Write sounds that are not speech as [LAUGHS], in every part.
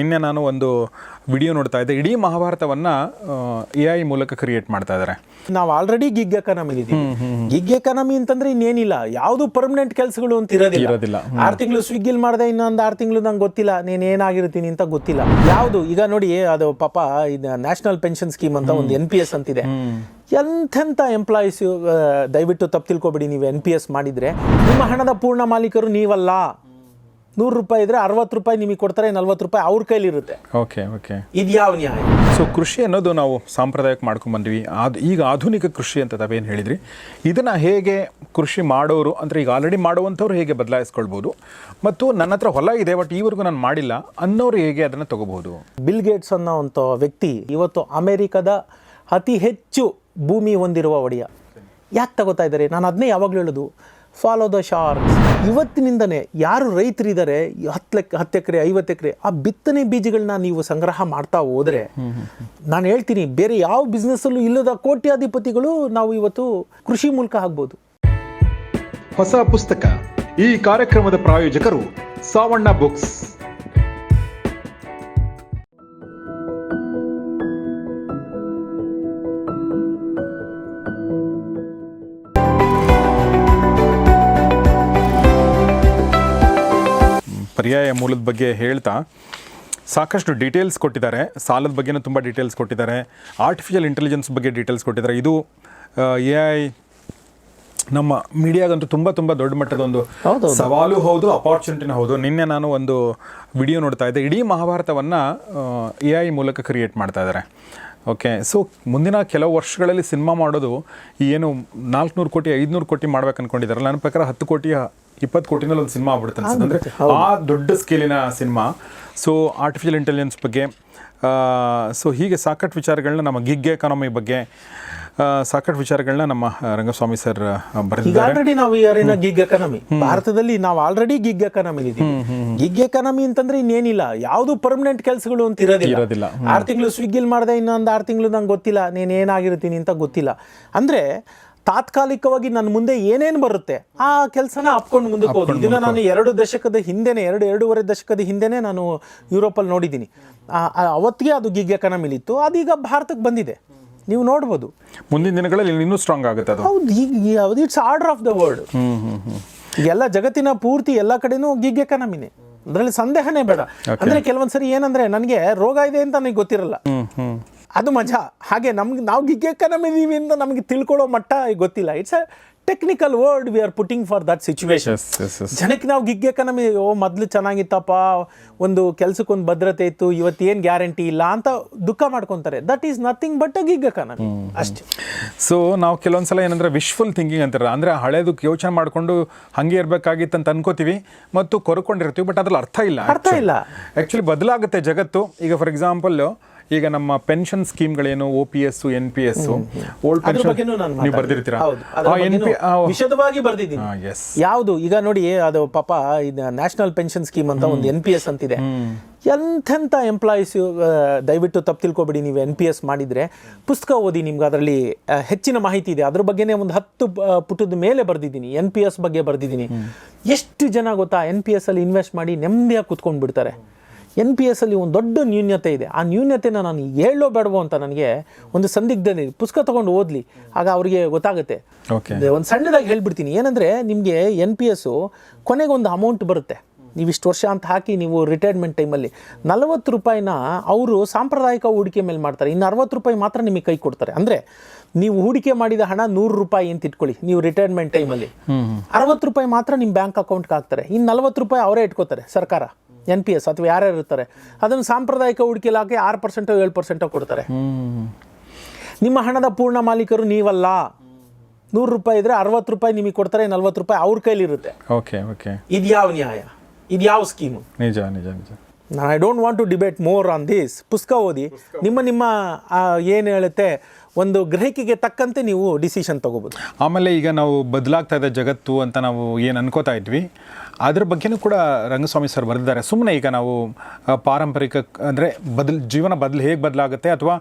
ನಿನ್ನೆ ನಾನು ಒಂದು ವಿಡಿಯೋ ನೋಡ್ತಾ ಇದ್ದೆ. ಇಡೀ ಮಹಾಭಾರತವನ್ನ ಎ ಐ ಮೂಲಕ ಕ್ರಿಯೇಟ್ ಮಾಡ್ತಾ ಇದ್ದಾರೆ ನಾವು already gig economy gig economy ಅಂತಂದ್ರೆ ಇನ್ನೇನಿಲ್ಲ. ಯಾವುದು ಪರ್ಮನೆಂಟ್ ಕೆಲಸಗಳು ಅಂತ ಇರೋದಿಲ್ಲ. ಇರೋದಿಲ್ಲ. ಆರು ತಿಂಗಳು ಸ್ವಿಗ್ಗಿಲ್ ಮಾಡಿದೆ ಇನ್ನೊಂದು ಆರು ತಿಂಗಳು ನಂಗೆ ಗೊತ್ತಿಲ್ಲ. ನೀನ್ ಏನಾಗಿರ್ತೀನಿ ಅಂತ ಗೊತ್ತಿಲ್ಲ. ಯಾವುದು? ಈಗ ನೋಡಿ ಅದು ಪಾಪ ಇದು ನ್ಯಾಷನಲ್ ಪೆನ್ಷನ್ ಸ್ಕೀಮ್ ಅಂತ ಒಂದು ಎನ್ ಪಿ ಎಸ್ ಅಂತಿದೆ. ಎಂಥೆಂಥ ಎಂಪ್ಲಾಯೀಸ್ ದಯವಿಟ್ಟು ತಪ್ಪು ತಿಳ್ಕೊಬೇಡಿ ನೀವು ಎನ್ ಪಿ ಎಸ್ ಮಾಡಿದ್ರೆ. ನಿಮ್ಮ ಹಣದ ಪೂರ್ಣ ಮಾಲೀಕರು ನೀವಲ್ಲ. ನೂರು ರೂಪಾಯಿ ಇದ್ರೆ ಅರವತ್ತು ರೂಪಾಯಿ ನಿಮಗೆ ಕೊಡ್ತಾರೆ ನಲ್ವತ್ತು ರೂಪಾಯಿ ಅವ್ರ ಕೈಲಿರುತ್ತೆ ಓಕೆ ಓಕೆ. ಇದು ಯಾವ ನ್ಯಾಯ? ಸೊ ಕೃಷಿ ಅನ್ನೋದು ನಾವು ಸಾಂಪ್ರದಾಯಿಕ ಮಾಡ್ಕೊಂಡು ಬಂದ್ವಿ. ಅದು ಈಗ ಆಧುನಿಕ ಕೃಷಿ ಅಂತ ತಾವೇನು ಹೇಳಿದ್ರಿ? ಇದನ್ನು ಹೇಗೆ ಕೃಷಿ ಮಾಡೋರು ಅಂದರೆ ಈಗ ಆಲ್ರೆಡಿ ಮಾಡುವಂಥವ್ರು ಹೇಗೆ ಬದಲಾಯಿಸ್ಕೊಳ್ಬೋದು? ಮತ್ತು ನನ್ನ ಹತ್ರ ಹೊಲ ಇದೆ ಬಟ್ ಈವರೆಗೂ ನಾನು ಮಾಡಿಲ್ಲ ಅನ್ನೋರು ಹೇಗೆ ಅದನ್ನು ತಗೋಬಹುದು? ಬಿಲ್ ಗೇಟ್ಸ್ ಅನ್ನೋ ಅಂತ ವ್ಯಕ್ತಿ ಇವತ್ತು ಅಮೆರಿಕದ ಅತಿ ಹೆಚ್ಚು ಭೂಮಿ ಹೊಂದಿರುವ ಒಡೆಯ. ಯಾಕೆ ತಗೋತಾ ಇದ್ದಾರೆ? ನಾನು ಅದನ್ನೇ ಯಾವಾಗಲೂ ಹೇಳೋದು. ಫಾಲೋ ದ ಶಾರ್ಕ್ಸ್ ಇವತ್ತಿನಿಂದನೇ ಯಾರು ರೈತರಿದ್ದಾರೆ, ಹತ್ತು ಹತ್ತು ಎಕರೆ, ಐವತ್ತು ಎಕರೆ, ಆ ಬಿತ್ತನೆ ಬೀಜಗಳನ್ನ ನೀವು ಸಂಗ್ರಹ ಮಾಡ್ತಾ ಹೋದರೆ, ನಾನು ಹೇಳ್ತೀನಿ, ಬೇರೆ ಯಾವ ಬಿಸ್ನೆಸ್ಸಲ್ಲೂ ಇಲ್ಲದ ಕೋಟ್ಯಾಧಿಪತಿಗಳು ನಾವು ಇವತ್ತು ಕೃಷಿ ಮೂಲಕ ಆಗ್ಬೋದು. ಹೊಸ ಪುಸ್ತಕ, ಈ ಕಾರ್ಯಕ್ರಮದ ಪ್ರಾಯೋಜಕರು ಸಾವಣ್ಣ ಬುಕ್ಸ್ ಪರ್ಯಾಯ ಮೂಲದ ಬಗ್ಗೆ ಹೇಳ್ತಾ ಸಾಕಷ್ಟು ಡೀಟೇಲ್ಸ್ ಕೊಟ್ಟಿದ್ದಾರೆ. ಸಾಲದ ಬಗ್ಗೆನೂ ತುಂಬ ಡೀಟೇಲ್ಸ್ ಕೊಟ್ಟಿದ್ದಾರೆ. ಆರ್ಟಿಫಿಷಿಯಲ್ ಇಂಟೆಲಿಜೆನ್ಸ್ ಬಗ್ಗೆ ಡೀಟೇಲ್ಸ್ ಕೊಟ್ಟಿದ್ದಾರೆ. ಇದು ಎ ಐ ನಮ್ಮ ಮೀಡಿಯಾಗಂತೂ ತುಂಬ ತುಂಬ ದೊಡ್ಡ ಮಟ್ಟದ ಒಂದು ಸವಾಲು ಹೌದು ಅಪಾರ್ಚುನಿಟಿನ ಹೌದು. ನಿನ್ನೆ ನಾನು ಒಂದು ವಿಡಿಯೋ ನೋಡ್ತಾ ಇದ್ದೆ. ಇಡೀ ಮಹಾಭಾರತವನ್ನು ಎ ಐ ಮೂಲಕ ಕ್ರಿಯೇಟ್ ಮಾಡ್ತಾ ಇದ್ದಾರೆ. ಓಕೆ ಸೊ ಮುಂದಿನ ಕೆಲವು ವರ್ಷಗಳಲ್ಲಿ ಸಿನಿಮಾ ಮಾಡೋದು ಏನು ನಾಲ್ಕುನೂರು ಕೋಟಿ ಐದುನೂರು ಕೋಟಿ ಮಾಡ್ಬೇಕು ಅನ್ಕೊಂಡಿದ್ದಾರಲ್ಲ ನನ್ನ ಪ್ರಕಾರ ಹತ್ತು ಕೋಟಿ ಇಪ್ಪತ್ತು ಕೋಟಿನಲ್ಲಿ ಒಂದು ಸಿನಿಮಾ ಆಗ್ಬಿಡುತ್ತೆ ಅನ್ಸುತ್ತೆ. ಅಂದರೆ ಆ ದೊಡ್ಡ ಸ್ಕೇಲಿನ ಸಿನಿಮಾ. ಸೊ ಆರ್ಟಿಫಿಷಿಯಲ್ ಇಂಟೆಲಿಜೆನ್ಸ್ ಬಗ್ಗೆ ಸೊ ಹೀಗೆ ಸಾಕಷ್ಟು ವಿಚಾರಗಳನ್ನ ನಮ್ಮ ಗಿಗ್ ಎಕಾನಮಿ ಬಗ್ಗೆ ಸಾಕಷ್ಟು ವಿಚಾರಗಳನ್ನ ನಮ್ಮ ರಂಗಸ್ವಾಮಿ ಸರ್ ಆಲ್ರೆಡಿ ನಾವು ಯಾರಿನ ಗಿಗ್ ಎಕಾನಮಿ ಭಾರತದಲ್ಲಿ ನಾವು ಆಲ್ರೆಡಿ ಗಿಗ್ ಎಕಾನಮಿ ಇದ್ದೀವಿ ಗಿಗ್ ಎಕಾನಮಿ ಅಂತಂದ್ರೆ ಇನ್ನೇನಿಲ್ಲ. ಯಾವುದು ಪರ್ಮನೆಂಟ್ ಕೆಲಸಗಳು ಅಂತ ಇರೋದಿಲ್ಲ. ಇರೋದಿಲ್ಲ. ಆರು ತಿಂಗಳು ಸ್ವಿಗ್ಗಿಲ್ ಮಾಡಿದೆ ಇನ್ನೊಂದು ಆರು ತಿಂಗಳು ನಂಗೆ ಗೊತ್ತಿಲ್ಲ. ನೀನು ಏನಾಗಿರ್ತೀನಿ ಅಂತ ಗೊತ್ತಿಲ್ಲ. ಅಂದ್ರೆ ತಾತ್ಕಾಲಿಕವಾಗಿ ನನ್ನ ಮುಂದೆ ಏನೇನು ಬರುತ್ತೆ ಆ ಕೆಲಸನ ಅಪ್ಕೊಂಡು ಮುಂದಕ್ಕೆ ಹೋಗಿ ಇದನ್ನ ನಾನು ಎರಡು ದಶಕದ ಹಿಂದೆನೆ ಎರಡು ಎರಡೂವರೆ ದಶಕದ ಹಿಂದೆನೆ ನಾನು ಯುರೋಪಲ್ಲಿ ನೋಡಿದ್ದೀನಿ. ಅವತ್ತಿಗೆ ಅದು ಗಿಗ್ ಎಕಾನಮಿಲಿತ್ತು ಅದೀಗ ಭಾರತಕ್ಕೆ ಬಂದಿದೆ. ನೀವು ನೋಡ್ಬೋದು. ಮುಂದಿನ ದಿನಗಳಲ್ಲಿ ಇನ್ನೂ ಸ್ಟ್ರಾಂಗ್ ಆಗುತ್ತೆ ಅದು. ಹೌದು ಈಗ it's order of the world ಎಲ್ಲ ಜಗತ್ತಿನ ಪೂರ್ತಿ ಎಲ್ಲ ಕಡೆನೂ ಗಿಗ್ ಎಕನಾಮಿನೇ ಅದರಲ್ಲಿ ಸಂದೇಹನೇ ಬೇಡ. ಅಂದ್ರೆ ಕೆಲವೊಂದ್ಸರಿ ಏನಂದ್ರೆ ನನಗೆ ರೋಗ ಇದೆ ಅಂತ ನನಗೆ ಗೊತ್ತಿರಲ್ಲ. ಅದು ಮಜಾ. ಹಾಗೆ ನಮ್ಗೆ ನಾವು ಗಿಗ್ ಎಕನಮಿದೀವಿ ಅಂತ ನಮಗೆ ತಿಳ್ಕೊಳ್ಳೋ ಮಟ್ಟ ಗೊತ್ತಿಲ್ಲ. It's a technical word we are putting for that situation ಜನಕ್ಕೆ ನಾವು ಗಿಗ್ ಎಕನಮಿ ಓ ಮೊದಲು ಚೆನ್ನಾಗಿತ್ತಪ್ಪ ಒಂದು ಕೆಲಸಕ್ಕೊಂದು ಭದ್ರತೆ ಇತ್ತು ಇವತ್ತೇನು ಗ್ಯಾರಂಟಿ ಇಲ್ಲ ಅಂತ ದುಃಖ ಮಾಡ್ಕೊತಾರೆ. That is nothing but a gig economy ಅಷ್ಟೇ. ಸೊ ನಾವು ಕೆಲವೊಂದ್ಸಲ ಏನಂದ್ರೆ ವಿಶ್ಫುಲ್ ಥಿಂಕಿಂಗ್ ಅಂತಾರೆ ಅಂದ್ರೆ ಹಳೇದು ಯೋಚನೆ ಮಾಡಿಕೊಂಡು ಹಂಗೆ ಇರಬೇಕಾಗಿತ್ತು ಅಂತ ಅನ್ಕೋತೀವಿ ಮತ್ತು ಕೊರ್ಕೊಂಡಿರ್ತೀವಿ ಬಟ್ ಅದ್ರಲ್ಲಿ ಅರ್ಥ ಇಲ್ಲ ಅರ್ಥ ಇಲ್ಲ. ಆ್ಯಕ್ಚುಲಿ ಬದಲಾಗುತ್ತೆ ಜಗತ್ತು. ಈಗ ಫಾರ್ ಎಕ್ಸಾಂಪಲ್ ಈಗ ನಮ್ಮ pension ಸ್ಕೀಮ್ಗಳೇನು O P S N P S old pension ನೀವು ಬರ್ದಿರ್ತೀರಾ? ವಿಶದವಾಗಿ ಬರ್ದಿದ್ದೀನಿ. ಯಾವುದು? ಈಗ ನೋಡಿ ಅದು ಪಾಪ ಇದು ನ್ಯಾಷನಲ್ ಪೆನ್ಷನ್ ಸ್ಕೀಮ್ ಅಂತ ಒಂದು ಎನ್ ಪಿ ಎಸ್ ಅಂತಿದೆ. ಎಂಥೆಂಥ ಎಂಪ್ಲಾಯೀಸ್ ದಯವಿಟ್ಟು ತಪ್ಪು ತಿಳ್ಕೊಬೇಡಿ ನೀವು ಎನ್ ಪಿ ಎಸ್ ಮಾಡಿದ್ರೆ. ಪುಸ್ತಕ ಓದಿ ನಿಮ್ಗೆ ಅದರಲ್ಲಿ ಹೆಚ್ಚಿನ ಮಾಹಿತಿ ಇದೆ. ಅದ್ರ ಬಗ್ಗೆನೇ ಒಂದು ಹತ್ತು ಪುಟದ ಮೇಲೆ ಬರ್ದಿದ್ದೀನಿ. ಎನ್ ಪಿ ಎಸ್ ಬಗ್ಗೆ ಬರ್ದಿದ್ದೀನಿ. ಎಷ್ಟು ಜನ ಗೊತ್ತಾ ಎನ್ ಪಿ ಎಸ್ ಅಲ್ಲಿ ಇನ್ವೆಸ್ಟ್ ಮಾಡಿ ನೆಮ್ಮದಿಯಾಗಿ ಕುತ್ಕೊಂಡು ಬಿಡ್ತಾರೆ ಎನ್ ಪಿ ಎಸ್ ಅಲ್ಲಿ ಒಂದು ದೊಡ್ಡ ನ್ಯೂನ್ಯತೆ ಇದೆ. ಆ ನ್ಯೂನ್ಯತೆನ ನಾನು ಹೇಳೋ ಬೇಡವೋ ಅಂತ ನನಗೆ ಒಂದು ಸಂದಿಗ್ಧತೆ ಇದೆ. ಪುಸ್ತಕ ತಗೊಂಡು ಓದಲಿ ಆಗ ಅವರಿಗೆ ಗೊತ್ತಾಗುತ್ತೆ. ಒಂದು ಸಣ್ಣದಾಗಿ ಹೇಳ್ಬಿಡ್ತೀನಿ. ಏನಂದ್ರೆ ನಿಮಗೆ ಎನ್ ಪಿ ಎಸ್ಸು ಕೊನೆಗೆ ಒಂದು ಅಮೌಂಟ್ ಬರುತ್ತೆ. ನೀವು ಇಷ್ಟು ವರ್ಷ ಅಂತ ಹಾಕಿ ನೀವು ರಿಟೈರ್ಮೆಂಟ್ ಟೈಮಲ್ಲಿ ನಲವತ್ತು ರೂಪಾಯಿನ ಅವರು ಸಾಂಪ್ರದಾಯಿಕ ಹೂಡಿಕೆ ಮೇಲೆ ಮಾಡ್ತಾರೆ. ಇನ್ನು ಅರವತ್ತು ರೂಪಾಯಿ ಮಾತ್ರ ನಿಮಗೆ ಕೈ ಕೊಡ್ತಾರೆ. ಅಂದರೆ ನೀವು ಹೂಡಿಕೆ ಮಾಡಿದ ಹಣ ನೂರು ರೂಪಾಯಿ ಅಂತ ಇಟ್ಕೊಳ್ಳಿ ನೀವು ರಿಟೈರ್ಮೆಂಟ್ ಟೈಮಲ್ಲಿ ಅರವತ್ತು ರೂಪಾಯಿ ಮಾತ್ರ ನಿಮ್ಮ ಬ್ಯಾಂಕ್ ಅಕೌಂಟ್ಗೆ ಹಾಕ್ತಾರೆ. ಇನ್ನು ನಲವತ್ತು ರೂಪಾಯಿ ಅವರೇ ಇಟ್ಕೋತಾರೆ ಸರ್ಕಾರ. ಎನ್ ಪಿ ಎಸ್ ಅಥವಾ ಯಾರ್ಯಾರು ಇರ್ತಾರೆ ಅದನ್ನು ಸಾಂಪ್ರದಾಯಿಕ ಹೂಡಿಕೆ ಇಲಾಖೆ ಆರು ಪರ್ಸೆಂಟೋ ಏಳು ಪರ್ಸೆಂಟೋ ಕೊಡ್ತಾರೆ. ನಿಮ್ಮ ಹಣದ ಪೂರ್ಣ ಮಾಲೀಕರು ನೀವಲ್ಲ. ನೂರು ರೂಪಾಯಿ ಇದ್ರೆ ಅರವತ್ತು ರೂಪಾಯಿ ನಿಮಗೆ ಕೊಡ್ತಾರೆ ನಲ್ವತ್ತು ರೂಪಾಯಿ ಅವ್ರ ಕೈಲಿರುತ್ತೆ ಓಕೆ ಓಕೆ. ಇದು ಯಾವ ನ್ಯಾಯ? ಇದು ಯಾವ ಸ್ಕೀಮು? ನಿಜ ನಿಜ ನಿಜ. ನಾನು I don't want to debate more on this ಪುಸ್ತಕ ಓದಿ. ನಿಮ್ಮ ನಿಮ್ಮ ಏನು ಹೇಳುತ್ತೆ? ಒಂದು ಗ್ರಹಿಕೆಗೆ ತಕ್ಕಂತೆ ನೀವು ಡಿಸಿಷನ್ ತಗೋಬೋದು. ಆಮೇಲೆ ಈಗ ನಾವು ಬದಲಾಗ್ತಾ ಇದೆ ಜಗತ್ತು ಅಂತ ನಾವು ಏನು ಅನ್ಕೋತಾ ಇದ್ವಿ. ಅದ್ರ ಬಗ್ಗೆನೂ ಕೂಡ ರಂಗಸ್ವಾಮಿ ಸರ್ ಬರೆದಿದ್ದಾರೆ. ಸುಮ್ಮನೆ ಈಗ ನಾವು ಪಾರಂಪರಿಕ ಅಂದರೆ ಬದಲ್, ಜೀವನ ಬದಲು ಹೇಗೆ ಬದಲಾಗುತ್ತೆ ಅಥವಾ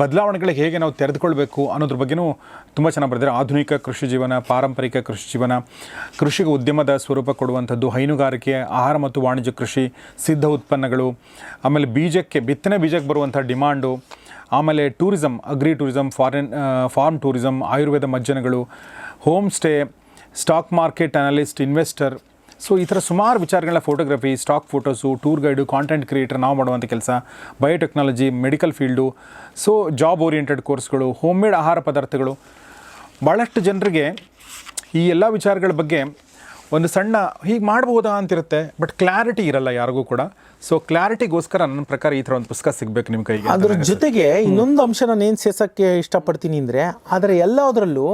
ಬದಲಾವಣೆಗಳಿಗೆ ಹೇಗೆ ನಾವು ತೆರೆದುಕೊಳ್ಬೇಕು ಅನ್ನೋದ್ರ ಬಗ್ಗೆನೂ ತುಂಬ ಚೆನ್ನಾಗಿ ಬರೆದಿದ್ದಾರೆ. ಆಧುನಿಕ ಕೃಷಿ ಜೀವನ, ಪಾರಂಪರಿಕ ಕೃಷಿ ಜೀವನ, ಕೃಷಿಗೆ ಉದ್ಯಮದ ಸ್ವರೂಪ ಕೊಡುವಂಥದ್ದು, ಹೈನುಗಾರಿಕೆ, ಆಹಾರ ಮತ್ತು ವಾಣಿಜ್ಯ ಕೃಷಿ, ಸಿದ್ಧ ಉತ್ಪನ್ನಗಳು, ಆಮೇಲೆ ಬೀಜಕ್ಕೆ, ಬಿತ್ತನೆ ಬೀಜಕ್ಕೆ ಬರುವಂಥ ಡಿಮಾಂಡು ಆಮೇಲೆ tourism agri tourism foreign farm tourism Ayurveda ಮಜ್ಜನಗಳು, home stay, stock market analyst, investor. So ಈ ಥರ ಸುಮಾರು ವಿಚಾರಗಳ photography stock photos tour guide content creator ನಾವು ಮಾಡುವಂಥ ಕೆಲಸ. Biotechnology medical field so job oriented ಕೋರ್ಸ್ಗಳು ಹೋಮ್ ಮೇಡ್ ಆಹಾರ ಪದಾರ್ಥಗಳು. ಭಾಳಷ್ಟು ಜನರಿಗೆ ಈ ಎಲ್ಲ ವಿಚಾರಗಳ ಬಗ್ಗೆ ಒಂದು ಸಣ್ಣ ಹೀಗೆ ಮಾಡ್ಬೋದಾ ಅಂತಿರುತ್ತೆ ಬಟ್ ಕ್ಲಾರಿಟಿ ಇರಲ್ಲ ಯಾರಿಗೂ ಕೂಡ. ಸೊ ಕ್ಲಾರಿಟಿಗೋಸ್ಕರ ನನ್ನ ಪ್ರಕಾರ ಈ ಥರ ಒಂದು ಪುಸ್ತಕ ಸಿಗಬೇಕು ನಿಮ್ಮ ಕೈಗೆ ಅದ್ರ ಜೊತೆಗೆ ಇನ್ನೊಂದು ಅಂಶ ನಾನು ಏನು ಸೇರ್ಸೋಕ್ಕೆ ಇಷ್ಟಪಡ್ತೀನಿ ಅಂದರೆ ಆದರೆ ಎಲ್ಲದರಲ್ಲೂ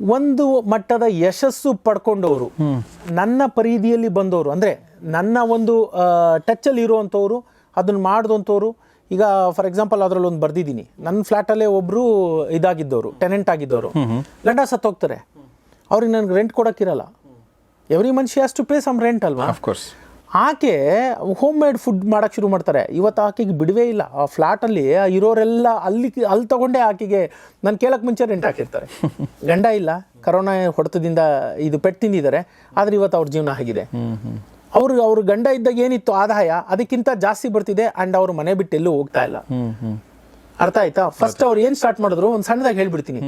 ಒಂದು ಮಟ್ಟದ ಯಶಸ್ಸು ಪಡ್ಕೊಂಡವರು ನನ್ನ ಪರಿಧಿಯಲ್ಲಿ ಬಂದವರು ಅಂದರೆ ನನ್ನ ಒಂದು ಟಚ್ಚಲ್ಲಿ ಇರುವಂಥವ್ರು ಅದನ್ನು ಮಾಡಿದಂಥವ್ರು ಈಗ ಫಾರ್ ಎಕ್ಸಾಂಪಲ್ ಅದರಲ್ಲಿ ಒಂದು ಬರ್ದಿದ್ದೀನಿ. ನನ್ನ ಫ್ಲ್ಯಾಟಲ್ಲೇ ಒಬ್ಬರು ಇದಾಗಿದ್ದವರು ಟೆನೆಂಟ್ ಆಗಿದ್ದವರು. ಗಂಡ ಸತ್ತೋಗ್ತಾರೆ. ಅವ್ರಿಗೆ ನನಗೆ rent ಕೊಡೋಕ್ಕಿರಲ್ಲ. Every has to pay some rent ಅಲ್ವಾ? ಅಫ್ಕೋರ್ಸ್ ಆಕೆ ಹೋಮ್ ಮೇಡ್ ಫುಡ್ ಮಾಡಕ್ಕೆ ಶುರು ಮಾಡ್ತಾರೆ. ಇವತ್ತು ಆಕೆಗೆ ಬಿಡುವೇ ಇಲ್ಲ. ಆ ಫ್ಲಾಟಲ್ಲಿ ಇರೋರೆಲ್ಲ ಅಲ್ಲಿ ಅಲ್ಲಿ ತಗೊಂಡೇ ಆಕೆಗೆ ನಾನು ಕೇಳೋಕ್ಕೆ ಮುಂಚೆ ರೆಂಟ್ ಹಾಕಿರ್ತಾರೆ. [LAUGHS] ಗಂಡ ಇಲ್ಲ. ಕರೋನಾ ಹೊಡೆತದಿಂದ ಇದು ಪೆಟ್ಟು ತಿಂದಿದ್ದಾರೆ. ಆದರೆ ಇವತ್ತು ಅವ್ರ ಜೀವನ ಆಗಿದೆ. ಅವರು ಅವ್ರ ಗಂಡ ಇದ್ದಾಗ ಏನಿತ್ತು? ಆದಾಯ. ಅದಕ್ಕಿಂತ ಜಾಸ್ತಿ ಬರ್ತಿದೆ ಆ್ಯಂಡ್ ಅವ್ರ ಮನೆ ಬಿಟ್ಟು ಎಲ್ಲೂ ಹೋಗ್ತಾ ಇಲ್ಲ. ಅರ್ಥ ಆಯ್ತಾ? ಫಸ್ಟ್ ಅವ್ರು ಏನು ಸ್ಟಾರ್ಟ್ ಮಾಡಿದ್ರು? ಒಂದು ಸಣ್ಣದಾಗಿ ಹೇಳ್ಬಿಡ್ತೀನಿ.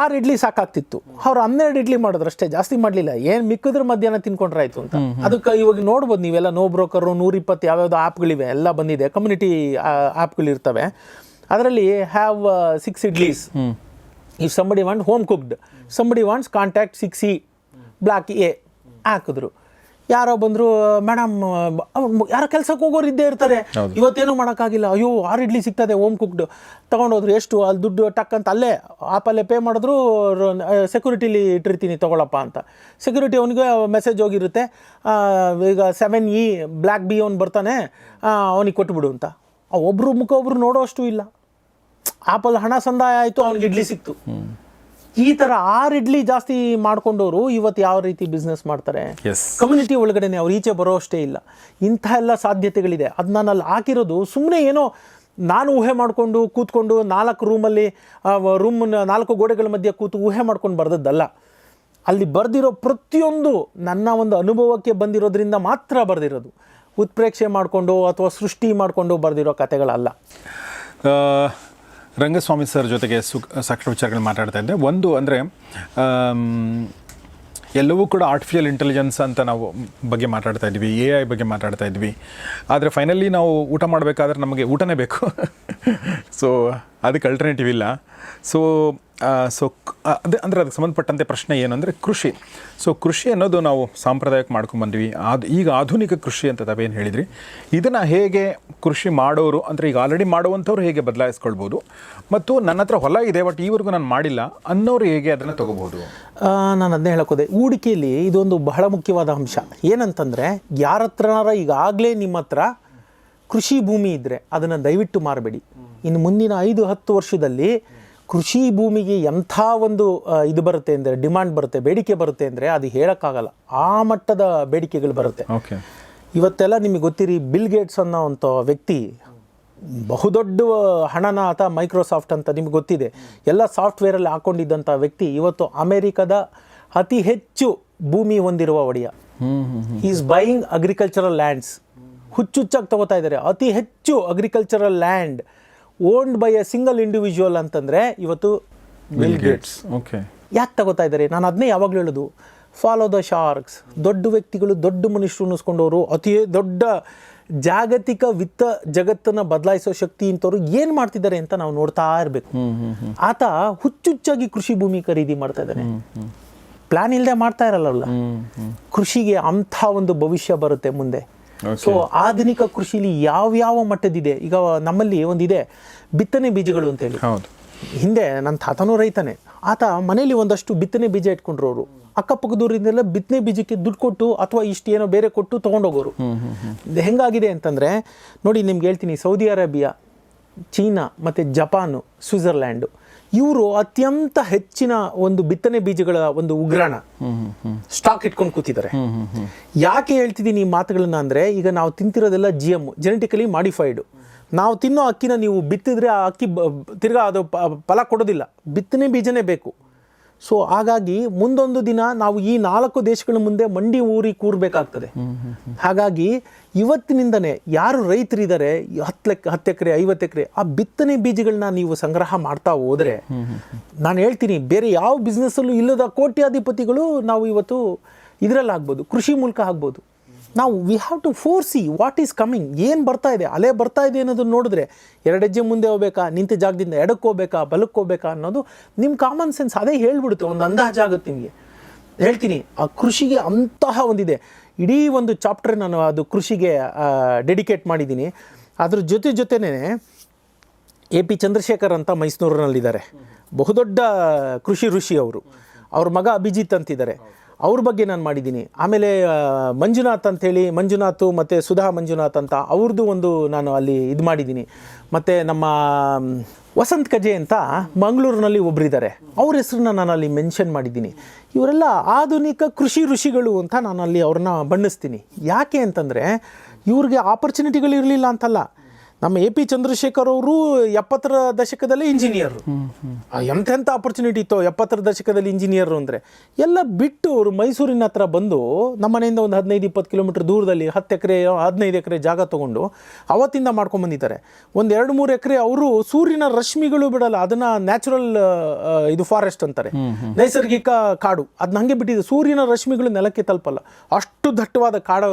ಆರು ಇಡ್ಲಿ ಸಾಕಾಗ್ತಿತ್ತು. ಅವ್ರು ಹನ್ನೆರಡು ಇಡ್ಲಿ ಮಾಡಿದ್ರು ಅಷ್ಟೇ ಜಾಸ್ತಿ ಮಾಡಲಿಲ್ಲ. ಏನು ಮಿಕ್ಕಿದ್ರೆ ಮಧ್ಯಾಹ್ನ ತಿನ್ಕೊಂಡ್ರೆ ಆಯಿತು ಅಂತ. ಅದಕ್ಕೆ ಇವಾಗ ನೋಡ್ಬೋದು ನೀವೆಲ್ಲ ನೋ ಬ್ರೋಕರು ನೂರಿಪ್ಪತ್ತು ಯಾವ್ಯಾವ್ದು ಆ್ಯಪ್ಗಳಿವೆ ಎಲ್ಲ ಬಂದಿದೆ. ಕಮ್ಯುನಿಟಿ ಆ್ಯಪ್ಗಳಿರ್ತವೆ ಅದರಲ್ಲಿ have six idlis if somebody want home cooked somebody wants contact six E block A ಹಾಕಿದ್ರು. ಯಾರೋ ಬಂದ್ರು ಮೇಡಮ್ ಯಾರೋ ಕೆಲ್ಸಕ್ಕೆ ಹೋಗೋರು ಇದ್ದೇ ಇರ್ತಾರೆ. ಇವತ್ತೇನು ಮಾಡೋಕ್ಕಾಗಿಲ್ಲ. ಅಯ್ಯೋ ಆರು ಇಡ್ಲಿ ಸಿಗ್ತದೆ ಓಮ್ ಕುಕ್ಡ್ ತೊಗೊಂಡೋದ್ರು ಎಷ್ಟು? ಅಲ್ಲಿ ದುಡ್ಡು ಟಕ್ ಅಂತ ಅಲ್ಲೇ ಆಪಲ್ಲೇ ಪೇ ಮಾಡಿದ್ರು ಸೆಕ್ಯೂರಿಟಿಲಿ ಇಟ್ಟಿರ್ತೀನಿ ತೊಗೊಳಪ್ಪ ಅಂತ. ಸೆಕ್ಯೂರಿಟಿ ಅವನಿಗೆ ಮೆಸೇಜ್ ಹೋಗಿರುತ್ತೆ. ಈಗ ಸೆವೆನ್ ಇ ಬ್ಲ್ಯಾಕ್ ಬಿ ಅವ್ನು ಬರ್ತಾನೆ ಅವನಿಗೆ ಕೊಟ್ಬಿಡು ಅಂತ. ಒಬ್ಬರು ಮುಖ ಒಬ್ಬರು ನೋಡೋ ಅಷ್ಟು ಇಲ್ಲ ಆಪಲ್ ಹಣ ಸಂದಾಯ ಆಯಿತು ಅವ್ನಿಗೆ ಇಡ್ಲಿ ಸಿಕ್ತು. ಈ ತರ ಆರು ಇಡ್ಲಿ ಜಾಸ್ತಿ ಮಾಡ್ಕೊಂಡವರು ಇವತ್ತು ಯಾವ ರೀತಿ ಬಿಸ್ನೆಸ್ ಮಾಡ್ತಾರೆ? ಕಮ್ಯುನಿಟಿ ಒಳಗಡೆನೆ ಅವ್ರು ಈಚೆ ಬರೋ ಅಷ್ಟೇ ಇಲ್ಲ. ಇಂಥ ಎಲ್ಲ ಸಾಧ್ಯತೆಗಳಿದೆ. ಅದು ನಾನು ಅಲ್ಲಿ ಹಾಕಿರೋದು ಸುಮ್ಮನೆ ಏನೋ ನಾನು ಊಹೆ ಮಾಡಿಕೊಂಡು ಕೂತ್ಕೊಂಡು ನಾಲ್ಕು ರೂಮಲ್ಲಿ ರೂಮ್ ನಾಲ್ಕು ಗೋಡೆಗಳ ಮಧ್ಯೆ ಕೂತು ಊಹೆ ಮಾಡ್ಕೊಂಡು ಬರೆದದ್ದಲ್ಲ. ಅಲ್ಲಿ ಬರೆದಿರೋ ಪ್ರತಿಯೊಂದು ನನ್ನ ಒಂದು ಅನುಭವಕ್ಕೆ ಬಂದಿರೋದ್ರಿಂದ ಮಾತ್ರ ಬರೆದಿರೋದು. ಉತ್ಪ್ರೇಕ್ಷೆ ಮಾಡಿಕೊಂಡು ಅಥವಾ ಸೃಷ್ಟಿ ಮಾಡಿಕೊಂಡು ಬರೆದಿರೋ ಕಥೆಗಳಲ್ಲ. ರಂಗಸ್ವಾಮಿ ಸರ್ ಜೊತೆಗೆ ಸು, ಸಾಕಷ್ಟು ವಿಚಾರಗಳು ಮಾತಾಡ್ತಾ ಇದ್ದೆ. ಒಂದು ಅಂದರೆ ಎಲ್ಲವೂ ಕೂಡ ಆರ್ಟಿಫಿಷಿಯಲ್ ಇಂಟೆಲಿಜೆನ್ಸ್ ಅಂತ ನಾವು ಬಗ್ಗೆ ಮಾತಾಡ್ತಾ ಇದ್ವಿ ಎ ಐ ಬಗ್ಗೆ ಮಾತಾಡ್ತಾ ಇದ್ವಿ. ಆದರೆ ಫೈನಲಿ ನಾವು ಊಟ ಮಾಡಬೇಕಾದ್ರೆ ನಮಗೆ ಊಟನೇ ಬೇಕು. [LAUGHS] ಸೊ ಅದಕ್ಕೆ ಅಲ್ಟರ್ನೇಟಿವ್ ಇಲ್ಲ. ಸೊ ಸೊ ಅದು ಅಂದರೆ ಅದಕ್ಕೆ ಸಂಬಂಧಪಟ್ಟಂತೆ ಪ್ರಶ್ನೆ ಏನು ಅಂದರೆ ಕೃಷಿ. ಸೊ ಕೃಷಿ ಅನ್ನೋದು ನಾವು ಸಾಂಪ್ರದಾಯಿಕ ಮಾಡ್ಕೊಂಬಂದ್ವಿ ಅದು ಈಗ ಆಧುನಿಕ ಕೃಷಿ ಅಂತ ತಾವೇನು ಹೇಳಿದ್ರಿ. ಇದನ್ನು ಹೇಗೆ ಕೃಷಿ ಮಾಡೋರು, ಅಂದರೆ ಈಗ ಆಲ್ರೆಡಿ ಮಾಡುವಂಥವ್ರು ಹೇಗೆ ಬದಲಾಯಿಸ್ಕೊಳ್ಬೋದು, ಮತ್ತು ನನ್ನ ಹತ್ರ ಹೊಲ ಇದೆ ಬಟ್ ಈವರೆಗೂ ನಾನು ಮಾಡಿಲ್ಲ ಅನ್ನೋರು ಹೇಗೆ ಅದನ್ನು ತಗೋಬೋದು ನಾನು ಅದನ್ನೇ ಹೇಳಕ್ಕೋದೆ. ಹೂಡಿಕೆಯಲ್ಲಿ ಇದೊಂದು ಬಹಳ ಮುಖ್ಯವಾದ ಅಂಶ. ಏನಂತಂದರೆ ಯಾರ ಹತ್ರನಾರ ಈಗಾಗಲೇ ನಿಮ್ಮ ಹತ್ರ ಕೃಷಿ ಭೂಮಿ ಇದ್ದರೆ ಅದನ್ನು ದಯವಿಟ್ಟು ಮಾರಬೇಡಿ. ಇನ್ನು ಮುಂದಿನ ಐದು ಹತ್ತು ವರ್ಷದಲ್ಲಿ ಕೃಷಿ ಭೂಮಿಗೆ ಎಂಥ ಒಂದು ಇದು ಬರುತ್ತೆ ಅಂದರೆ ಡಿಮಾಂಡ್ ಬರುತ್ತೆ ಬೇಡಿಕೆ ಬರುತ್ತೆ ಅಂದರೆ ಅದು ಹೇಳೋಕ್ಕಾಗಲ್ಲ. ಆ ಮಟ್ಟದ ಬೇಡಿಕೆಗಳು ಬರುತ್ತೆ. ಓಕೆ. ಇವತ್ತೆಲ್ಲ ನಿಮಗೆ ಗೊತ್ತಿರಿ ಬಿಲ್ ಗೇಟ್ಸ್ ಅನ್ನೋ ಅಂಥ ವ್ಯಕ್ತಿ ಬಹುದೊಡ್ಡ ಹಣನ ಆತ ಮೈಕ್ರೋಸಾಫ್ಟ್ ಅಂತ ನಿಮ್ಗೆ ಗೊತ್ತಿದೆ. ಎಲ್ಲ ಸಾಫ್ಟ್ವೇರಲ್ಲಿ ಹಾಕೊಂಡಿದ್ದಂಥ ವ್ಯಕ್ತಿ ಇವತ್ತು ಅಮೇರಿಕದ ಅತಿ ಹೆಚ್ಚು ಭೂಮಿ ಹೊಂದಿರುವ ಒಡೆಯ. ಈಸ್ ಬೈಯಿಂಗ್ ಅಗ್ರಿಕಲ್ಚರಲ್ ಲ್ಯಾಂಡ್ಸ್ ಹುಚ್ಚುಚ್ಚಾಗಿ ತಗೋತಾ ಇದ್ದಾರೆ. ಅತಿ ಹೆಚ್ಚು agricultural land owned by a single individual ಅಂತಂದರೆ ಇವತ್ತು ಬಿಲ್ ಗೇಟ್ಸ್ ಓಕೆ ಯಾಕೆ ತಗೋತಾ ಇದ್ದಾರೆ? ನಾನು ಅದನ್ನೇ ಯಾವಾಗಲೂ ಹೇಳೋದು ಫಾಲೋ ದ ಶಾರ್ಕ್ಸ್ ದೊಡ್ಡ ವ್ಯಕ್ತಿಗಳು ದೊಡ್ಡ ಮನುಷ್ಯರು ಅನ್ನಿಸ್ಕೊಂಡವರು ಅತಿ ದೊಡ್ಡ ಜಾಗತಿಕ ವಿತ್ತ ಜಗತ್ತನ್ನು ಬದಲಾಯಿಸೋ ಶಕ್ತಿ ಇಂಥವ್ರು ಏನು ಮಾಡ್ತಿದ್ದಾರೆ ಅಂತ ನಾವು ನೋಡ್ತಾ ಇರಬೇಕು. ಆತ ಹುಚ್ಚುಚ್ಚಾಗಿ ಕೃಷಿ ಭೂಮಿ ಖರೀದಿ ಮಾಡ್ತಾ ಇದ್ದಾನೆ. ಪ್ಲಾನ್ ಇಲ್ಲದೆ ಮಾಡ್ತಾ ಇರಲ್ಲ ಕೃಷಿಗೆ ಅಂಥ ಒಂದು ಭವಿಷ್ಯ ಬರುತ್ತೆ ಮುಂದೆ. ಸೊ ಆಧುನಿಕ ಕೃಷಿಲಿ ಯಾವ್ಯಾವ ಮಟ್ಟದಿದೆ ಈಗ ನಮ್ಮಲ್ಲಿ ಒಂದಿದೆ ಬಿತ್ತನೆ ಬೀಜಗಳು ಅಂತೇಳಿ. ಹೌದು. ಹಿಂದೆ ನನ್ನ ತಾತನೂ ರೈತನೇ. ಆತ ಮನೇಲಿ ಒಂದಷ್ಟು ಬಿತ್ತನೆ ಬೀಜ ಇಟ್ಕೊಂಡ್ರು ಅವರು ಅಕ್ಕಪಕ್ಕದೂರಿಂದೆಲ್ಲ ಬಿತ್ತನೆ ಬೀಜಕ್ಕೆ ದುಡ್ಡು ಕೊಟ್ಟು ಅಥವಾ ಇಷ್ಟು ಏನೋ ಬೇರೆ ಕೊಟ್ಟು ತೊಗೊಂಡೋಗೋರು. ಇದು ಹೆಂಗಾಗಿದೆ ಅಂತಂದರೆ ನೋಡಿ ನಿಮ್ಗೆ ಹೇಳ್ತೀನಿ ಸೌದಿ ಅರೇಬಿಯಾ ಚೀನಾ ಮತ್ತು ಜಪಾನು ಸ್ವಿಟ್ಜರ್ಲ್ಯಾಂಡು. ಇವರು ಅತ್ಯಂತ ಹೆಚ್ಚಿನ ಒಂದು ಬಿತ್ತನೆ ಬೀಜಗಳ ಒಂದು ಉಗ್ರಾಣ. ಸ್ಟಾಕ್ ಇಟ್ಕೊಂಡು ಕೂತಿದ್ದಾರೆ. ಯಾಕೆ ಹೇಳ್ತಿದ್ದೀನಿ ಈ ಮಾತುಗಳನ್ನ ಅಂದರೆ, ಈಗ ನಾವು ತಿಂತಿರೋದೆಲ್ಲ ಜಿ ಎಂ ಜೆನೆಟಿಕಲಿ ಮಾಡಿಫೈಡು ನಾವು ತಿನ್ನೋ ಅಕ್ಕಿನ ನೀವು ಬಿತ್ತಿದ್ರೆ ಆ ಅಕ್ಕಿ ತಿರ್ಗಾ ಅದು ಫಲ ಕೊಡೋದಿಲ್ಲ. ಬಿತ್ತನೆ ಬೀಜನೇ ಬೇಕು. ಸೊ ಹಾಗಾಗಿ ಮುಂದೊಂದು ದಿನ ನಾವು ಈ ನಾಲ್ಕು ದೇಶಗಳ ಮುಂದೆ ಮಂಡಿ ಊರಿ ಕೂರ್ಬೇಕಾಗ್ತದೆ. ಹಾಗಾಗಿ ಇವತ್ತಿನಿಂದನೇ ಯಾರು ರೈತರಿದ್ದಾರೆ, ಹತ್ತು ಲೆಕ್ಕ ಹತ್ತು ಎಕರೆ, ಐವತ್ತು ಎಕರೆ, ಆ ಬಿತ್ತನೆ ಬೀಜಗಳನ್ನ ನೀವು ಸಂಗ್ರಹ ಮಾಡ್ತಾ ಹೋದರೆ ನಾನು ಹೇಳ್ತೀನಿ, ಬೇರೆ ಯಾವ ಬಿಸ್ನೆಸ್ಸಲ್ಲೂ ಇಲ್ಲದ ಕೋಟ್ಯಾಧಿಪತಿಗಳು ನಾವು ಇವತ್ತು ಇದರಲ್ಲಾಗ್ಬೋದು, ಕೃಷಿ ಮೂಲಕ ಆಗ್ಬೋದು. ನಾವು we have to foresee what is coming ಏನು ಬರ್ತಾ ಇದೆ? ಅಲೆ ಬರ್ತಾ ಇದೆ ಅನ್ನೋದನ್ನ ನೋಡಿದ್ರೆ ಎರಡು ಹೆಜ್ಜೆ ಮುಂದೆ ಹೋಗ್ಬೇಕಾ? ನಿಂತ ಜಾಗದಿಂದ ಎಡಕ್ಕೆ ಹೋಗ್ಬೇಕಾ? ಬಲಕ್ಕೆ ಹೋಗ್ಬೇಕಾ ಅನ್ನೋದು ನಿಮ್ಮ ಕಾಮನ್ ಸೆನ್ಸ್ ಅದೇ ಹೇಳ್ಬಿಡುತ್ತೆ. ಒಂದು ಅಂದಾಜಾಗುತ್ತೆ ನಿಮಗೆ. ಹೇಳ್ತೀನಿ. ಆ ಕೃಷಿಗೆ ಅಂತಹ ಒಂದಿದೆ. ಇಡೀ ಒಂದು ಚಾಪ್ಟರ್ ನಾನು ಅದು ಕೃಷಿಗೆ ಡೆಡಿಕೇಟ್ ಮಾಡಿದ್ದೀನಿ. ಅದ್ರ ಜೊತೆ ಜೊತೆನೇ ಎ ಪಿ ಚಂದ್ರಶೇಖರ್ ಅಂತ ಮೈಸೂರಿನಲ್ಲಿದ್ದಾರೆ. ಬಹುದೊಡ್ಡ ಕೃಷಿ ಋಷಿ ಅವರು. ಅವ್ರ ಮಗ ಅಭಿಜಿತ್ ಅಂತಿದ್ದಾರೆ. ಅವ್ರ ಬಗ್ಗೆ ನಾನು ಮಾಡಿದ್ದೀನಿ. ಆಮೇಲೆ ಮಂಜುನಾಥ್ ಅಂಥೇಳಿ ಮಂಜುನಾಥ್ ಮತ್ತು ಸುಧಾ ಮಂಜುನಾಥ್ ಅಂತ ಅವ್ರದ್ದು ಒಂದು ನಾನು ಅಲ್ಲಿ ಇದು ಮಾಡಿದ್ದೀನಿ. ಮತ್ತು ನಮ್ಮ ವಸಂತ್ ಕಜೆ ಅಂತ ಮಂಗಳೂರಿನಲ್ಲಿ ಒಬ್ಬರಿದ್ದಾರೆ ಅವ್ರ ಹೆಸರನ್ನ ನಾನು ಅಲ್ಲಿ ಮೆನ್ಷನ್ ಮಾಡಿದ್ದೀನಿ. ಇವರೆಲ್ಲ ಆಧುನಿಕ ಕೃಷಿ ಋಷಿಗಳು ಅಂತ ನಾನು ಅಲ್ಲಿ ಅವ್ರನ್ನ ಬಣ್ಣಿಸ್ತೀನಿ. ಯಾಕೆ ಅಂತಂದರೆ, ಇವ್ರಿಗೆ ಆಪರ್ಚುನಿಟಿಗಳಿರಲಿಲ್ಲ ಅಂತಲ್ಲ. ನಮ್ಮ ಎ ಪಿ ಚಂದ್ರಶೇಖರ್ ಅವರು ಎಪ್ಪತ್ತರ ದಶಕದಲ್ಲಿ ಇಂಜಿನಿಯರ್ ಎಂಥೆಂಥ ಆಪರ್ಚುನಿಟಿ ಇತ್ತು ಎಪ್ಪತ್ತರ ದಶಕದಲ್ಲಿ ಇಂಜಿನಿಯರ್ ಅಂದರೆ. ಎಲ್ಲ ಬಿಟ್ಟು ಅವರು ಮೈಸೂರಿನ ಹತ್ರ ಬಂದು ನಮ್ಮ ಮನೆಯಿಂದ ಒಂದು ಹದಿನೈದು ಇಪ್ಪತ್ತು ಕಿಲೋಮೀಟರ್ ದೂರದಲ್ಲಿ ಹತ್ತು ಎಕರೆ ಹದಿನೈದು ಎಕರೆ ಜಾಗ ತೊಗೊಂಡು ಅವತ್ತಿಂದ ಮಾಡ್ಕೊಂಡು ಬಂದಿದ್ದಾರೆ ಒಂದು ಎರಡು ಮೂರು ಎಕರೆ ಅವರು ಸೂರ್ಯನ ರಶ್ಮಿಗಳು ಬಿಡಲ್ಲ ಅದನ್ನ ನ್ಯಾಚುರಲ್ ಇದು ಫಾರೆಸ್ಟ್ ಅಂತಾರೆ. ನೈಸರ್ಗಿಕ ಕಾಡು. ಅದನ್ನ ಹಂಗೆ ಬಿಟ್ಟಿದೆ. ಸೂರ್ಯನ ರಶ್ಮಿಗಳು ನೆಲಕ್ಕೆ ತಲುಪಲ್ಲ. ಅಷ್ಟು ದಟ್ಟವಾದ ಕಾಡು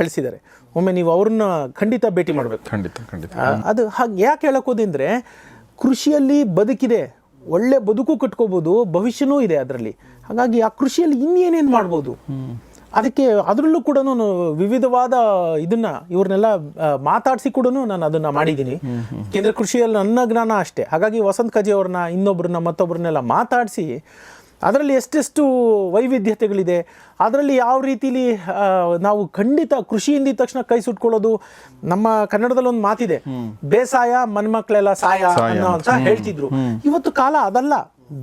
ಬೆಳೆಸಿದ್ದಾರೆ. ಒಮ್ಮೆ ನೀವು ಅವ್ರನ್ನ ಖಂಡಿತ ಭೇಟಿ ಮಾಡಬೇಕು. ಖಂಡಿತ ಖಂಡಿತ. ಅದು ಹಾಗೆ ಯಾಕೆ ಹೇಳಕ್ಕೋದಿಂದ್ರೆ ಕೃಷಿಯಲ್ಲಿ ಬದುಕಿದೆ ಒಳ್ಳೆ ಬದುಕು ಕಟ್ಕೋಬೋದು ಭವಿಷ್ಯನೂ ಇದೆ ಅದರಲ್ಲಿ. ಹಾಗಾಗಿ ಆ ಕೃಷಿಯಲ್ಲಿ ಇನ್ನೇನೇನು ಮಾಡ್ಬೋದು? ಅದಕ್ಕೆ ಅದರಲ್ಲೂ ಕೂಡ ವಿವಿಧವಾದ ಇದನ್ನ ಇವ್ರನ್ನೆಲ್ಲ ಮಾತಾಡಿಸಿ ಕೂಡ ನಾನು ಅದನ್ನ ಮಾಡಿದ್ದೀನಿ. ಕೇಂದ್ರ ಕೃಷಿಯಲ್ಲಿ ನನ್ನ ಜ್ಞಾನ ಅಷ್ಟೇ. ಹಾಗಾಗಿ ವಸಂತ್ ಕಜಿ ಅವ್ರನ್ನ ಇನ್ನೊಬ್ಬರನ್ನ ಮತ್ತೊಬ್ಬರನ್ನೆಲ್ಲ ಮಾತಾಡಿಸಿ ಅದರಲ್ಲಿ ಎಷ್ಟೆಷ್ಟು ವೈವಿಧ್ಯತೆಗಳಿದೆ ಅದರಲ್ಲಿ ಯಾವ ರೀತಿಲಿ ನಾವು ಖಂಡಿತ ಕೃಷಿ ಎಂದಿದ ತಕ್ಷಣ ಕೈ ಸುಟ್ಕೊಳ್ಳೋದು ನಮ್ಮ ಕನ್ನಡದಲ್ಲಿ ಒಂದು ಮಾತಿದೆ ಬೇಸಾಯ ಮನ್ಮಕ್ಳೆಲ್ಲ ಸಾಯ ಅನ್ನೋ ಅಂತ ಹೇಳ್ತಿದ್ರು. ಇವತ್ತು ಕಾಲ ಅದಲ್ಲ.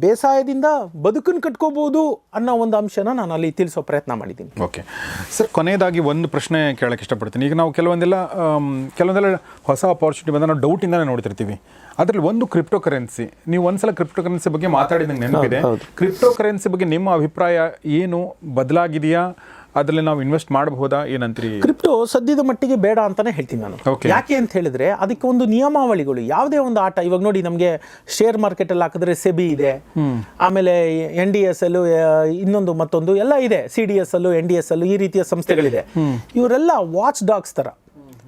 ಬೇಸಾಯದಿಂದ ಬದುಕನ್ನು ಕಟ್ಕೋಬಹುದು ಅನ್ನೋ ಒಂದು ಅಂಶನ ನಾನು ಅಲ್ಲಿ ತಿಳಿಸೋ ಪ್ರಯತ್ನ ಮಾಡಿದ್ದೀನಿ. ಓಕೆ. ಸರ್ ಕೊನೆಯದಾಗಿ ಒಂದು ಪ್ರಶ್ನೆ ಕೇಳಕ್ಕೆ ಇಷ್ಟಪಡ್ತೀನಿ. ಈಗ ನಾವು ಕೆಲವೊಂದೆಲ್ಲ ಕೆಲವೊಂದೆಲ್ಲ ಹೊಸ ಅಪಾರ್ಚುನಿಟಿ ಬಂದ ನಾವು ಡೌಟಿಂದಲೇ ನೋಡ್ತಿರ್ತೀವಿ. ಅದರಲ್ಲಿ ಒಂದು ಕ್ರಿಪ್ಟೋ ಕರೆನ್ಸಿ ನೀವು ಒಂದ್ಸಲ ಕ್ರಿಪ್ಟೋ ಕರೆನ್ಸಿ ಬಗ್ಗೆ ಮಾತಾಡಿದಂಗೆ ನೆನಪಿದೆ. ಕ್ರಿಪ್ಟೋ ಕರೆನ್ಸಿ ಬಗ್ಗೆ ನಿಮ್ಮ ಅಭಿಪ್ರಾಯ ಏನು? ಬದಲಾಗಿದೆಯಾ? ಅದರಲ್ಲಿ ನಾವು ಇನ್ವೆಸ್ಟ್ ಮಾಡಬಹುದಾ ಏನಂತೀರಿ? ಕ್ರಿಪ್ಟೋ ಸದ್ಯದ ಮಟ್ಟಿಗೆ ಬೇಡ ಅಂತಾನೆ ಹೇಳ್ತೀನಿ ನಾನು. ಯಾಕೆ ಅಂತ ಹೇಳಿದ್ರೆ ಅದಕ್ಕೆ ಒಂದು ನಿಯಮಾವಳಿಗಳು ಯಾವುದೇ ಒಂದು ಆಟ ಇವಾಗ ನೋಡಿ ನಮಗೆ ಶೇರ್ ಮಾರ್ಕೆಟ್ ಅಲ್ಲಿ ಹಾಕಿದ್ರೆ ಸೆಬಿ ಇದೆ ಆಮೇಲೆ ಎನ್ ಡಿ ಎಸ್ ಅಲ್ಲೂ ಇನ್ನೊಂದು ಮತ್ತೊಂದು ಎಲ್ಲ ಇದೆ ಸಿ ಡಿ ಎಸ್ ಅಲ್ಲೂ ಎನ್ ಡಿ ಎಸ್ ಅಲ್ಲೂ ಈ ರೀತಿಯ ಸಂಸ್ಥೆಗಳಿದೆ. ಇವರೆಲ್ಲ ವಾಚ್ ಡಾಗ್ಸ್ ತರ.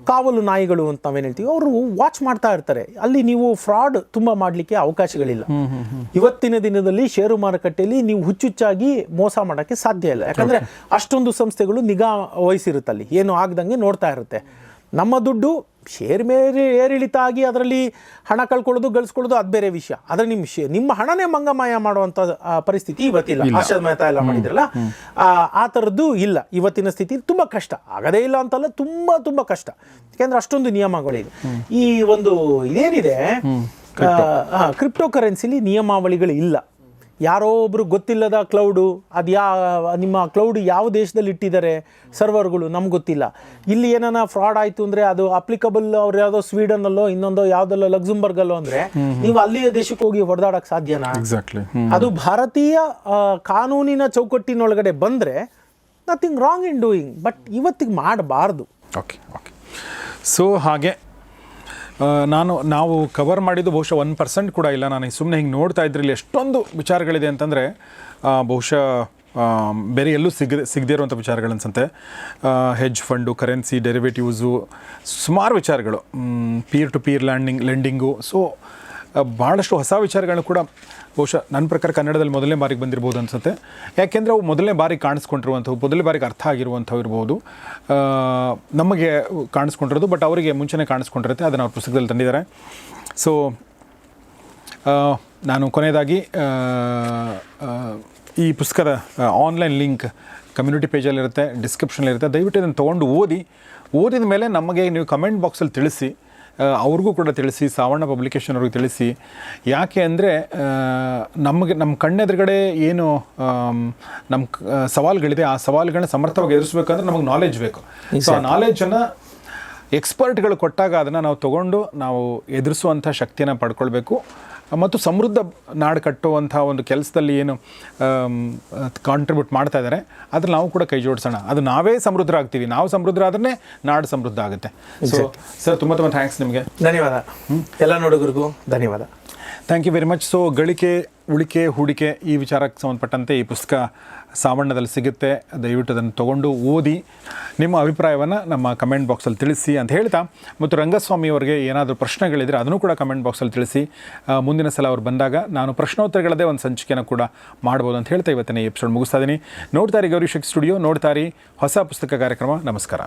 ಕಾವಲು ನಾಯಿಗಳು ಅಂತ ನಾವೇನು ಹೇಳ್ತೀವಿ ಅವರು ವಾಚ್ ಮಾಡ್ತಾ ಇರ್ತಾರೆ. ಅಲ್ಲಿ ನೀವು ಫ್ರಾಡ್ ತುಂಬಾ ಮಾಡಲಿಕ್ಕೆ ಅವಕಾಶಗಳಿಲ್ಲ. ಇವತ್ತಿನ ದಿನದಲ್ಲಿ ಷೇರು ಮಾರುಕಟ್ಟೆಯಲ್ಲಿ ನೀವು ಹುಚ್ಚುಚ್ಚಾಗಿ ಮೋಸ ಮಾಡೋಕ್ಕೆ ಸಾಧ್ಯ ಇಲ್ಲ. ಯಾಕಂದ್ರೆ ಅಷ್ಟೊಂದು ಸಂಸ್ಥೆಗಳು ನಿಗಾ ವಹಿಸಿರುತ್ತಲ್ಲಿ. ಏನು ಆಗ್ದಂಗೆ ನೋಡ್ತಾ ಇರುತ್ತೆ. ನಮ್ಮ ದುಡ್ಡು ಶೇರ್ ಮೇಲೆ ಏರಿಳಿತ ಆಗಿ ಅದರಲ್ಲಿ ಹಣ ಕಳ್ಕೊಳ್ಳೋದು ಗಳಿಸ್ಕೊಳ್ಳೋದು ಅದು ಬೇರೆ ವಿಷಯ. ಆದರೆ ನಿಮ್ಮ ಶೇ ನಿಮ್ಮ ಹಣನೇ ಮಂಗಮಯ ಮಾಡುವಂಥ ಪರಿಸ್ಥಿತಿ ಇವತ್ತಿಲ್ಲ. ಆಶಾದ ಮೆಹ್ತಾ ಎಲ್ಲ ಮಾಡಿದ್ರಲ್ಲ? ಆ, ಆ ಥರದ್ದು ಇಲ್ಲ. ಇವತ್ತಿನ ಸ್ಥಿತಿ ತುಂಬ ಕಷ್ಟ. ಆಗದೇ ಇಲ್ಲ ಅಂತಲ್ಲ ತುಂಬ ತುಂಬ ಕಷ್ಟ. ಯಾಕೆಂದ್ರೆ ಅಷ್ಟೊಂದು ನಿಯಮಗಳಿದೆ ಈ ಒಂದು ಇದೇನಿದೆ ಕ್ರಿಪ್ಟೋ ಕರೆನ್ಸಿಲಿ ನಿಯಮಾವಳಿಗಳು ಇಲ್ಲ. ಯಾರೋ ಒಬ್ರು ಗೊತ್ತಿಲ್ಲದ ಕ್ಲೌಡು ಅದು ಯಾ ನಿಮ್ಮ ಕ್ಲೌಡ್ ಯಾವ ದೇಶದಲ್ಲಿ ಇಟ್ಟಿದ್ದಾರೆ ಸರ್ವರ್ಗಳು ನಮ್ಗೆ ಗೊತ್ತಿಲ್ಲ. ಇಲ್ಲಿ ಏನಾನ ಫ್ರಾಡ್ ಆಯ್ತು ಅಂದ್ರೆ ಅದು ಅಪ್ಲಿಕಬಲ್ ಅವ್ರು ಯಾವುದೋ ಸ್ವೀಡನ್ನಲ್ಲೋ ಇನ್ನೊಂದೋ ಯಾವುದಲ್ಲೋ ಲಕ್ಸುಂಬರ್ಗಲ್ಲೋ ಅಂದ್ರೆ ನೀವು ಅಲ್ಲಿಯ ದೇಶಕ್ಕೆ ಹೋಗಿ ಹೊಡೆದಾಡೋಕ್ಕೆ ಸಾಧ್ಯನಾ? ಎಕ್ಸಾಕ್ಟ್ಲಿ ಅದು ಭಾರತೀಯ ಕಾನೂನಿನ ಚೌಕಟ್ಟಿನೊಳಗಡೆ ಬಂದ್ರೆ nothing wrong in doing but ಇವತ್ತಿಗೆ ಮಾಡಬಾರ್ದು. ಓಕೆ ಓಕೆ ಸೊ ಹಾಗೆ ನಾನು, ನಾವು ಕವರ್ ಮಾಡಿದ್ದು ಬಹುಶಃ ಒನ್ ಪರ್ಸೆಂಟ್ ಕೂಡ ಇಲ್ಲ. ನಾನು ಸುಮ್ಮನೆ ಹಿಂಗೆ ನೋಡ್ತಾ ಇದ್ರಲ್ಲಿ ಎಷ್ಟೊಂದು ವಿಚಾರಗಳಿದೆ ಅಂತಂದರೆ ಬಹುಶಃ ಬೇರೆ ಎಲ್ಲೂ ಸಿಗ ಸಿಗದೇ ಇರುವಂಥ ಹೆಜ್ ಫಂಡು ಕರೆನ್ಸಿ ಡೆರಿವೇಟಿವ್ಸು ಸುಮಾರು ವಿಚಾರಗಳು. Peer to peer landing lending so ಭಾಳಷ್ಟು ಹೊಸ ವಿಚಾರಗಳನ್ನ ಕೂಡ ಬಹುಶಃ ನನ್ನ ಪ್ರಕಾರ ಕನ್ನಡದಲ್ಲಿ ಮೊದಲನೇ ಬಾರಿಗೆ ಬಂದಿರ್ಬೋದು ಅನಿಸುತ್ತೆ. ಯಾಕೆಂದರೆ ಅವು ಮೊದಲನೇ ಬಾರಿಗೆ ಕಾಣಿಸ್ಕೊಂಡಿರುವಂಥವು, ಮೊದಲನೇ ಬಾರಿಗೆ ಅರ್ಥ ಆಗಿರುವಂಥವು ಇರ್ಬೋದು. ನಮಗೆ ಕಾಣಿಸ್ಕೊಂಡಿರೋದು ಬಟ್ ಅವರಿಗೆ ಮುಂಚೆನೇ ಕಾಣಿಸ್ಕೊಂಡಿರುತ್ತೆ, ಅದನ್ನು ಅವ್ರ ಪುಸ್ತಕದಲ್ಲಿ ತಂದಿದ್ದಾರೆ. ಸೊ ನಾನು ಕೊನೆಯದಾಗಿ ಈ ಪುಸ್ತಕದ ಆನ್ಲೈನ್ ಲಿಂಕ್ ಕಮ್ಯುನಿಟಿ ಪೇಜಲ್ಲಿರುತ್ತೆ ಡಿಸ್ಕ್ರಿಪ್ಷನಲ್ಲಿರುತ್ತೆ ದಯವಿಟ್ಟು ಇದನ್ನು ತೊಗೊಂಡು ಓದಿ, ಓದಿದ ಮೇಲೆ ನಮಗೆ ನೀವು ಕಮೆಂಟ್ ಬಾಕ್ಸಲ್ಲಿ ತಿಳಿಸಿ. ಅವ್ರಿಗೂ ಕೂಡ ತಿಳಿಸಿ ಸಾವಣ್ಣ ಪಬ್ಲಿಕೇಶನ್ ಅವ್ರಿಗೆ ತಿಳಿಸಿ. ಯಾಕೆ ಅಂದರೆ ನಮಗೆ ನಮ್ಮ ಕಣ್ಣೆದುರುಗಡೆ ಏನು ನಮ್ಮ ಸವಾಲುಗಳಿದೆ ಆ ಸವಾಲುಗಳನ್ನ ಸಮರ್ಥವಾಗಿ ಎದುರಿಸ್ಬೇಕಂದ್ರೆ ನಮಗೆ ನಾಲೆಜ್ ಬೇಕು. ಸೊ ಆ ನಾಲೆಜನ್ನು ಎಕ್ಸ್ಪರ್ಟ್ಗಳು ಕೊಟ್ಟಾಗ ಅದನ್ನು ನಾವು ತಗೊಂಡು ನಾವು ಎದುರಿಸುವಂಥ ಶಕ್ತಿಯನ್ನು ಪಡ್ಕೊಳ್ಬೇಕು. ಮತ್ತು ಸಮೃದ್ಧ ನಾಡು ಕಟ್ಟುವಂಥ ಒಂದು ಕೆಲಸದಲ್ಲಿ ಏನು ಕಾಂಟ್ರಿಬ್ಯೂಟ್ ಮಾಡ್ತಾ ಇದ್ದಾರೆ. ಅದ್ರಲ್ಲಿ ನಾವು ಕೂಡ ಕೈ ಜೋಡಿಸೋಣ. ಅದು ನಾವೇ ಸಮೃದ್ಧ ಆಗ್ತೀವಿ ನಾವು ಸಮೃದ್ಧ ಆದ್ರೆ ನಾಡು ಸಮೃದ್ಧ ಆಗುತ್ತೆ. ಸೊ ಸರ್ ತುಂಬ ತುಂಬ ಥ್ಯಾಂಕ್ಸ್ ನಿಮಗೆ. ಧನ್ಯವಾದ. ಎಲ್ಲ ನೋಡುಗರಿಗೂ ಧನ್ಯವಾದ. Thank you very much so ಗಳಿಕೆ ಉಳಿಕೆ ಹೂಡಿಕೆ ಈ ವಿಚಾರಕ್ಕೆ ಸಂಬಂಧಪಟ್ಟಂತೆ ಈ ಪುಸ್ತಕ ಸಾವಣ್ಣದಲ್ಲಿ ಸಿಗುತ್ತೆ. ದಯವಿಟ್ಟು ಅದನ್ನು ತಗೊಂಡು ಓದಿ. ನಿಮ್ಮ ಅಭಿಪ್ರಾಯವನ್ನು ನಮ್ಮ ಕಮೆಂಟ್ ಬಾಕ್ಸಲ್ಲಿ ತಿಳಿಸಿ ಅಂತ ಹೇಳ್ತಾ, ಮತ್ತು ರಂಗಸ್ವಾಮಿ ಅವರಿಗೆ ಏನಾದರೂ ಪ್ರಶ್ನೆಗಳಿದ್ದರೆ ಅದನ್ನು ಕೂಡ ಕಮೆಂಟ್ ಬಾಕ್ಸಲ್ಲಿ ತಿಳಿಸಿ. ಮುಂದಿನ ಸಲ ಅವ್ರು ಬಂದಾಗ ನಾನು ಪ್ರಶ್ನೋತ್ತರಗಳದೇ ಒಂದು ಸಂಚಿಕೆಯನ್ನು ಕೂಡ ಮಾಡ್ಬೋದು ಅಂತ ಹೇಳ್ತಾ ಇವತ್ತಿನ ಎಪಿಸೋಡ್ ಮುಗಿಸ್ತಾ ಇದ್ದೀನಿ ನೋಡ್ತಾರೆ ಗೌರಿ ಶಕ್ತಿ ಸ್ಟುಡಿಯೋ ನೋಡ್ತಾರೆ ಹೊಸ ಪುಸ್ತಕ ಕಾರ್ಯಕ್ರಮ. ನಮಸ್ಕಾರ.